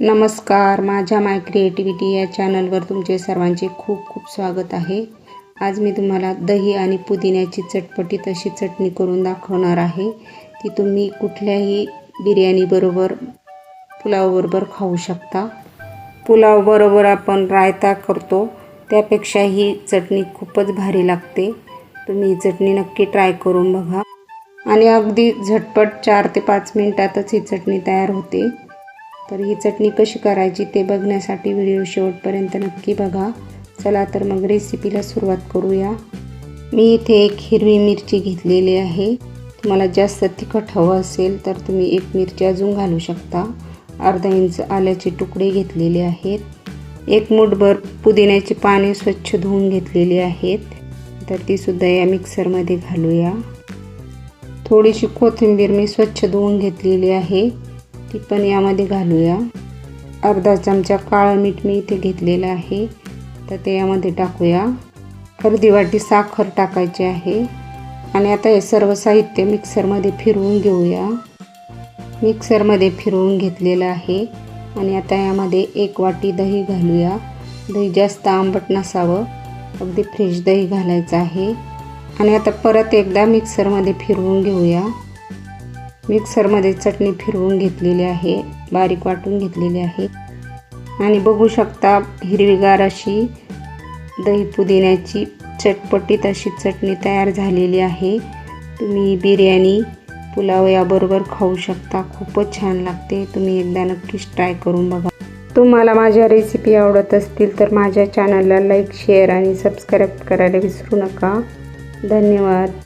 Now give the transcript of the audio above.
नमस्कार माझ्या माय क्रिएटिव्हिटी या चॅनलवर तुमचे सर्वांचे खूप खूप स्वागत आहे. आज मी तुम्हाला दही आणि पुदिन्याची चटपटीत अशी चटणी करून दाखवणार आहे. ती तुम्ही कुठल्याही बिर्याणीबरोबर पुलावबरोबर खाऊ शकता. पुलावबरोबर आपण रायता करतो त्यापेक्षा ही चटणी खूपच भारी लागते. तुम्ही ही चटणी नक्की ट्राय करून बघा. आणि अगदी झटपट चार ते पाच मिनटातच ही चटणी तयार होते. तर ही चटणी कशी करायची ते बघण्यासाठी व्हिडिओ शेवटपर्यंत नक्की बघा. चला तर मग रेसिपीला सुरुवात करूया. मी इथे एक हिरवी मिरची घेतलेली आहे. तुम्हाला जास्त तिखट हवं असेल तर तुम्ही एक मिरची अजून घालू शकता. अर्धा इंच आल्याचे तुकडे घेतलेले आहेत. एक मुठभर पुदिन्याची पाने स्वच्छ धुवून घेतलेली आहेत. तर तीसुद्धा या मिक्सरमध्ये घालूया. थोडीशी कोथिंबीर मी स्वच्छ धुवून घेतलेली आहे. ती पण यामध्ये घालूया. अर्धा चमचा काळं मीठ मी इथे घेतलेलं आहे. तर ते यामध्ये टाकूया. अर्धी वाटी साखर टाकायची आहे. आणि आता हे सर्व साहित्य मिक्सरमध्ये फिरवून घेऊया. मिक्सरमध्ये फिरवून घेतलेलं आहे. आणि आता यामध्ये एक वाटी दही घालूया. दही जास्त आंबट नसावं. अगदी फ्रेश दही घालायचं आहे. आणि आता परत एकदा मिक्सरमध्ये फिरवून घेऊया. मिक्सरमध्ये चटणी फिरवून घेतलेली आहे बारीक वाटून घेतलेली आहे. आणि बघू शकता हिरवीगार अशी दही पुदिन्याची चटपटीत अशी चटणी तयार झालेली आहे. तुम्ही बिर्याणी पुलाव याबरोबर खाऊ शकता. खूपच छान लागते. तुम्ही एकदा नक्कीच ट्राय करून बघा. तुम्हाला माझ्या रेसिपी आवडत असतील तर माझ्या चॅनलला लाईक शेअर आणि सबस्क्राईब करायला विसरू नका. धन्यवाद.